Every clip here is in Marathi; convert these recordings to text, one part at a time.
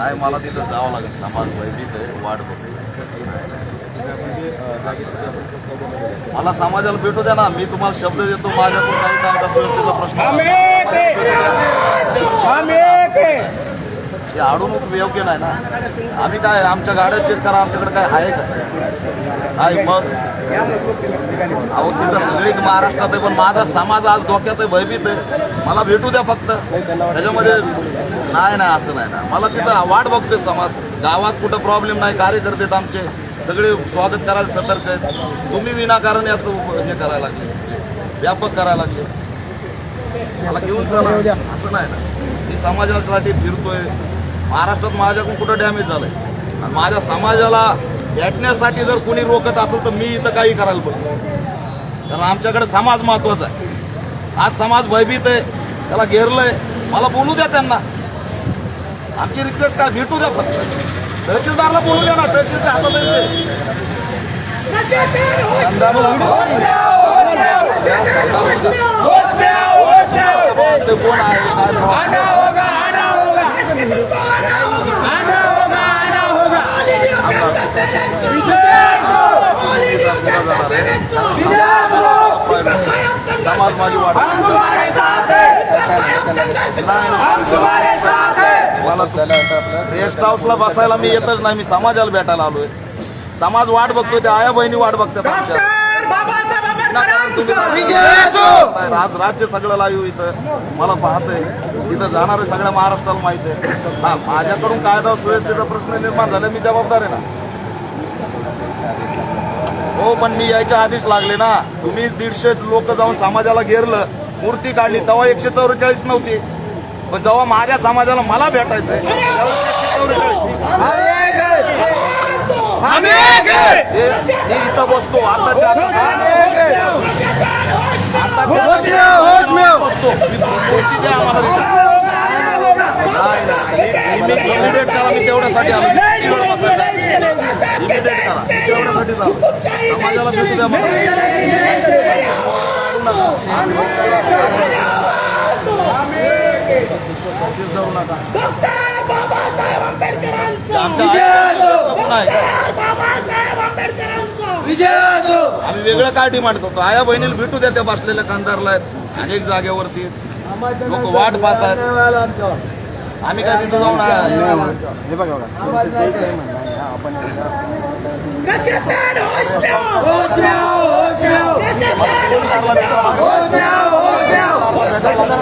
नाही मला तिथं जावं लागेल समाज भयभीत आहे वाट बघतो मला समाजाला भेटू द्या ना मी तुम्हाला शब्द देतो माझ्याकडून काही प्रश्न हे आडून योग्य नाही ना. आम्ही काय आमच्या गाड्या चेक करा आमच्याकडे काय आहे कसं काय मग? अहो तिथं सगळी महाराष्ट्रात आहे पण माझा समाज आज धोक्यात आहे भयभीत आहे. मला भेटू द्या फक्त. त्याच्यामध्ये नाही नाही असं नाही ना मला तिथं वाट बघतोय समाज. गावात कुठं प्रॉब्लेम नाही कार्यकर्ते आमचे. सगळे स्वागत करायला सतर्क आहेत. तुम्ही विनाकारण याचं हे करायला लागले. व्यापक करायला लागले. मला घेऊन चला. असं नाही ना मी समाजासाठी फिरतोय. महाराष्ट्रात माझ्याकडून कुठं डॅमेज झालंय? आणि माझ्या समाजाला भेटण्यासाठी जर कोणी रोखत असेल तर मी इथं काही करायला बघतो कारण आमच्याकडे समाज महत्त्वाचा आहे. आज समाज भयभीत आहे. त्याला घेरलंय. मला बोलू द्या त्यांना. आमची रिक्वेस्ट काय? भेटू द्या फक्त. तहसीलदारला बोलू द्या ना तहसीलच्या हातात कोण आहे. काय नाही. मला रेस्ट हाऊसला बसायला मी येतच नाही मी समाजाला भेटायला आलोय. समाज वाट बघतोय त्या आया बहिणी वाट बघतात आमच्या. राज राज्य सगळं लाईव्ह इथं. मला पाहतंय इथं जाणारे सगळ्या महाराष्ट्राला माहीत आहे. हा माझ्याकडून कायदा सुव्यवस्थेचा प्रश्न निर्माण झाला मी जबाबदार आहे ना? हो पण मी यायच्या आधीच लागले ना. तुम्ही दीडशे लोक जाऊन समाजाला घेरलं. मूर्ती काढली तेव्हा एकशे चौवेचाळीस नव्हती. पण जेव्हा माझ्या समाजाला मला हे हे इथं बसतो आताच्या बसतो इमिडिएट करा मी तेवढ्यासाठी इमिडिएट करा समाजाला भेटू द्या मला जाऊ नका डॉक्टर बाबासाहेब आंबेडकरांचा आमच्या आया- नाही बाबासाहेब आंबेडकरांचा आम्ही वेगळं काय डिमांड करतो? आया बहिणीला भेटू द्या त्या बसलेल्या कंदारला. आहेत अनेक जागेवरती. लोक वाट पाहतात. आम्ही काय तिथं जाऊन प्रशासन होश ठेवा. प्रशासन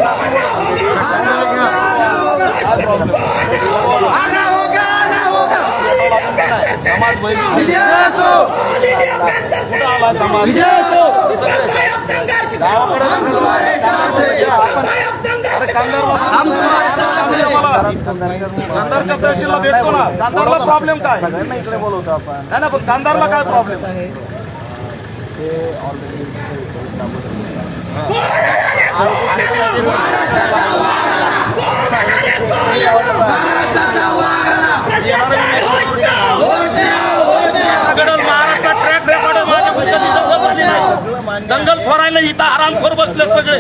समाज बहिणी कुठं आला समाज कायम संघर्ष गावाकडे कायम संघर्ष कांदारच्या तहसीलला भेटतो ना कांदारला प्रॉब्लेम काय नाही ना पण कांदारला काय प्रॉब्लेम दंगल फोरायला इथं आरामखोर बसले सगळे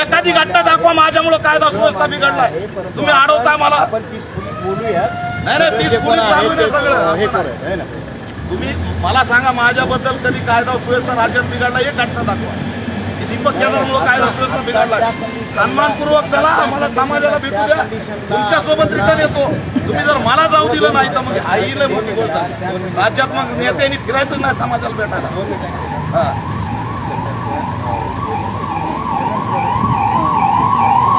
एखादी घटना दाखवा माझ्यामुळे कायदा सुव्यवस्था बिघडलाय. तुम्ही अडवता मला नाही नाही तीस चालू आहे सगळं. तुम्ही मला सांगा माझ्याबद्दल कधी कायदा सुव्यवस्था राज्यात बिघडला एक घटना दाखवा. दीपक केदारमुळे कायदा सुव्यवस्था बिघडला सन्मानपूर्वक चला आम्हाला समाजाला भेटू द्या. तुमच्यासोबत रिटर्न येतो. तुम्ही जर मला जाऊ दिलं नाही तर मग आईला मोठी गोष्ट. राज्यात मग नेत्यांनी फिरायचं नाही समाजाला भेटायला. हा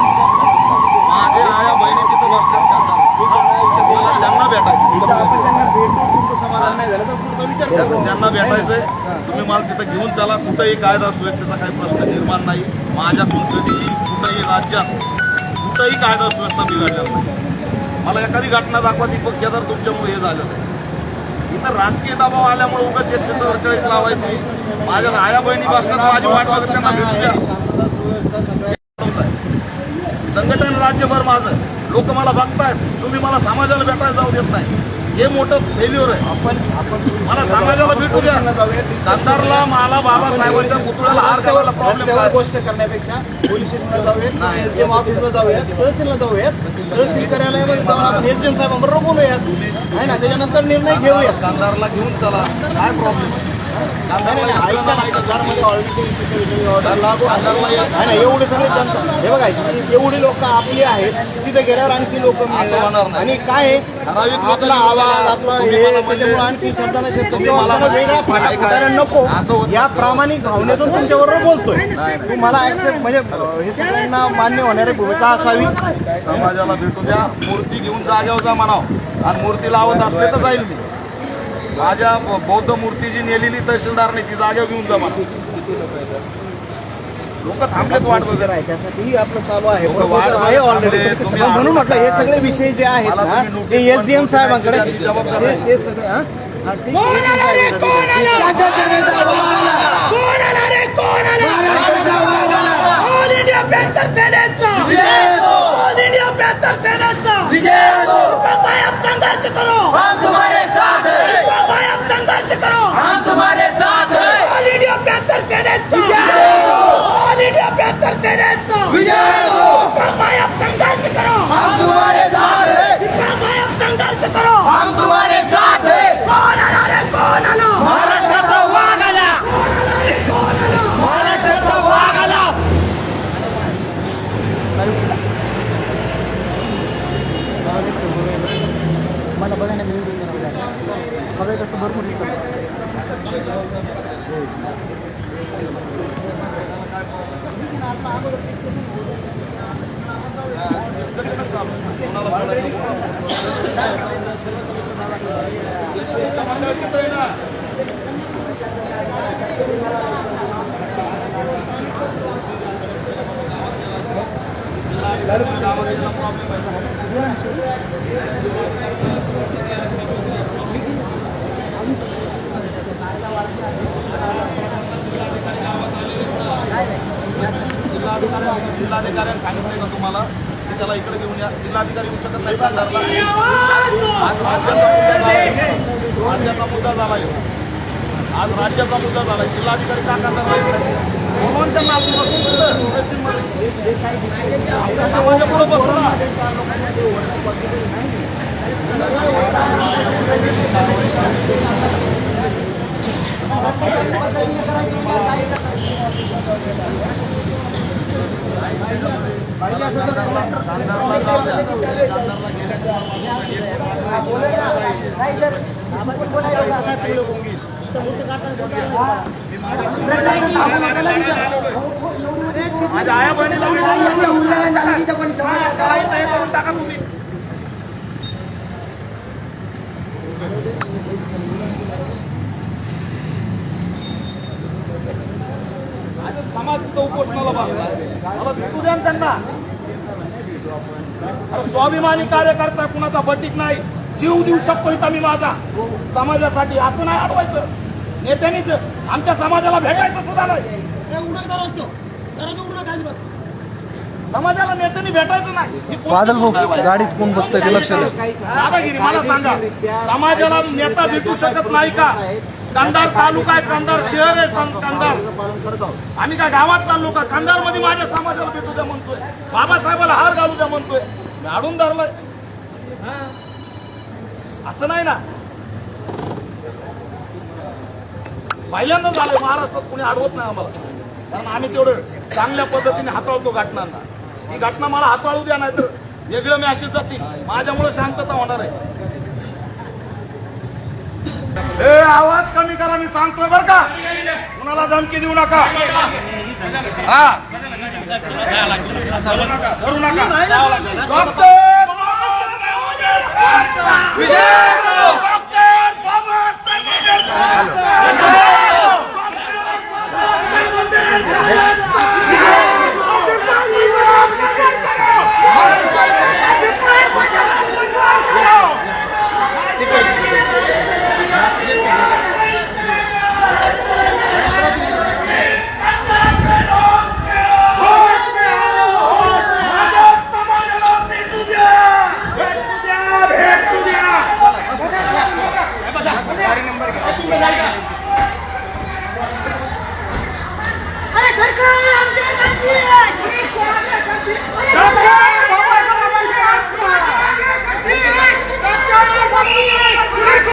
माझे आया बहिणी तिथं बसतात मला त्यांना भेटायचं आपण त्यांना भेटू तुमचं समाधान नाही झालं तर पुढचा विचार करू त्या- हो, हो. त्यांना भेटायचंय. तुम्ही मला तिथं घेऊन चला. कुठंही कायदा सुव्यवस्थेचा काही प्रश्न निर्माण नाही. माझ्या कधीही कुठंही राज्यात कुठंही कायदा सुव्यवस्था बिघडलेला नाही. मला एखादी घटना दाखवा ती पक्ष जर तुमच्यामुळे हे झालं इथं राजकीय दबाव आल्यामुळे उगाच एकशे चौवेचाळीस लावायची. माझ्या आया बहिणी बसण्यात माझी वाट बघत त्यांना भेटू द्या. संघटन राज्यभर माझं लोक मला बघतायत. तुम्ही मला समाजाला भेटायला जाऊ देत नाही. हे मोठं फेल्युअर आहे. आपण आपण मला समाजाला भेटू द्या कंधारला मला बाबासाहेबांच्या पुतळ्याला हार घालायला प्रॉब्लेम गोष्ट करण्यापेक्षा पोलीस स्टेशनला जाऊयात. ऑफिसला जाऊयात तहसीलला जाऊयात. तहसील कार्यालयामध्ये जाऊन आपण एसडीएम साहेबांबरोबर बोलूयात. आहे ना? त्याच्यानंतर निर्णय घेऊयात. कंधारला घेऊन चला. काय प्रॉब्लेम एवढे सगळे जनता हे बघा एवढी लोक आपली आहेत तिथे गेल्यावर आणखी लोक. आणि काय आपला आवाज. आपला म्हणजे- आणखी शब्दाने वेगळा नको. असं होत या. प्रामाणिक भावनेतून तुमच्याबरोबर बोलतोय. तुम्हाला ऍक्सेप्ट म्हणजे हे सगळ्यांना मान्य होणारी भूमिका असावी. समाजाला भेटू द्या. मूर्ती घेऊन जाग्यावर जा म्हणाव. आणि मूर्ती लावत असले तर जाईल मी. माझ्या बौद्ध मूर्ती जी नेलेली तहसीलदारने ती जाग्यावर घेऊन जा म्हणा लोक थांबलेत वाट वगैरे आहे त्यासाठी आपलं चालू आहे. ऑलरेडी तुम्ही म्हणून म्हटलं हे. सगळे विषय जे आहेत मला ना तुम्ही ते एसडीएम साहेबांकडे जबाबदारी ते सगळे इंडिया पॅन्थर सेनेचा भाई संघर्ष करो. हम तुम्हारे साथ हैं. भाई अब संघर्ष करो. हम तुम्हारे साथ हैं. कोण आला रे कोण आला? महाराष्ट्राचा वाघ आला. महाराष्ट्राचा वाघ आला. जिल्हाधिकारी जिल्हाधिकाऱ्यांनी सांगितलंय का तुम्हाला? की त्याला इकडे घेऊन या. जिल्हाधिकारी येऊ शकत नाही. कंधारला आज राज्याचा मुद्दा झाला राज्याचा मुद्दा झाला. आज राज्याचा मुद्दा झाला जिल्हाधिकारी का नाही? म्हणून त्यांना आपण बसून पश्चिममध्ये. आमच्या समाजापुढे बसू ना कंधारला जाऊ द्या कंधारला गेल्याशिवाय करून टाका तुम्ही समाज उपोषणाला बसला मला भेटू द्या त्यांना अरे स्वाभिमानी कार्यकर्ता कुणाचा बटीक नाही. जीव देऊ शकतो इथं मी माझा? समाजासाठी असं नाही अडवायचं. नेत्यांनीच आमच्या समाजाला भेटायचं सुद्धा नाही. समाजाला नेत्यांनी भेटायचं नाही. बादल भाऊ? गाडीत कोण बसतंय ते लक्ष द्या. दादागिरी मला सांगा. समाजाला नेता भेटू शकत नाही का? कंधार तालुका आहे कंधार शहर आहे कं- आहोत आम्ही काय गावात चाललो का? कंधारमध्ये माझ्या समाजाला भेटू द्या म्हणतोय. बाबासाहेबाला हार घालू द्या म्हणतोय. गाडून धरलंय. असं नाही ना. पहिल्यांदा झालंय महाराष्ट्रात कोणी अडवत नाही आम्हाला. कारण आम्ही तेवढं चांगल्या पद्धतीने हाताळतो घटनांना. ही घटना मला हाताळू द्या नाही तर वेगळं मी अशीच जातील. माझ्यामुळे शांतता होणार आहे. ए आवाज कमी करा मी सांगतोय बरं का. कुणाला धमकी देऊ नका. हा. करू नका डॉक्टर! Yeah.